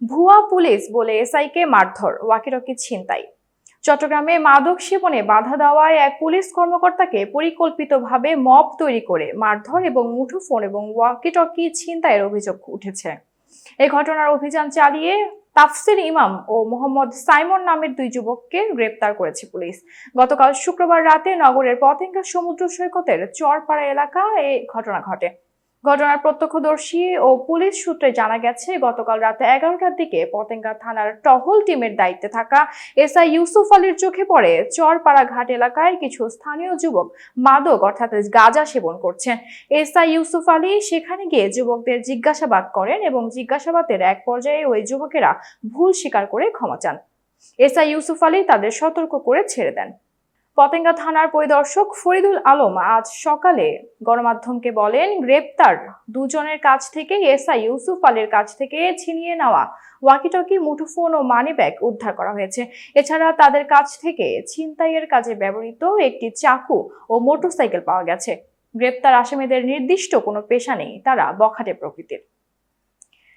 ভুয়া পুলিশ বলে এসআইকে মারধর ওয়াকিটকি ছিনতাই। চট্টগ্রামে মাদক সেবনে বাধা দেওয়ায় এক পুলিশ কর্মকর্তাকে পরিকল্পিতভাবে মব তৈরি করে মারধর এবং মুঠোফোন এবং ওয়াকিটকি ছিনতাইয়ের অভিযোগ উঠেছে। এ ঘটনার অভিযান চালিয়ে তাফসির ইমাম ও মোহাম্মদ সাইমন নামের দুই যুবককে গ্রেপ্তার করেছে পুলিশ। গতকাল শুক্রবার রাতে নগরের পতেঙ্গা সমুদ্র সৈকতের চরপাড়া এলাকা এ ঘটনা ঘটে। ঘটনার প্রত্যক্ষদর্শী ও পুলিশ সূত্রে জানা গেছে, গতকাল রাতে এগারোটার দিকে পতেঙ্গা থানার টহল টিমের দায়িত্বে থাকা এসআই ইউসুফ আলীর চোখে পড়ে চরপাড়া ঘাট এলাকায় কিছু স্থানীয় যুবক মাদক, অর্থাৎ গাঁজা সেবন করছেন। এসআই ইউসুফ আলী সেখানে গিয়ে যুবকদের জিজ্ঞাসাবাদ করেন এবং জিজ্ঞাসাবাদের এক পর্যায়ে ওই যুবকেরা ভুল স্বীকার করে ক্ষমা চান। এসআই ইউসুফ আলী তাদের সতর্ক করে ছেড়ে দেন। পতেঙ্গা থানার পরিদর্শক ফরিদুল আলম আজ সকালে গণমাধ্যমকে বলেন, গ্রেপ্তার দুজনের কাছ থেকে এসআই ইউসুফ আলীর কাছ থেকে ছিনিয়ে নেওয়া ওয়াকিটকি মুঠোফোন ও মানি ব্যাগ উদ্ধার করা হয়েছে। এছাড়া তাদের কাছ থেকে ছিনতাইয়ের কাজে ব্যবহৃত একটি চাকু ও মোটরসাইকেল পাওয়া গেছে। গ্রেপ্তার আসামিদের নির্দিষ্ট কোনো পেশা নেই, তারা বখাটে প্রকৃতির।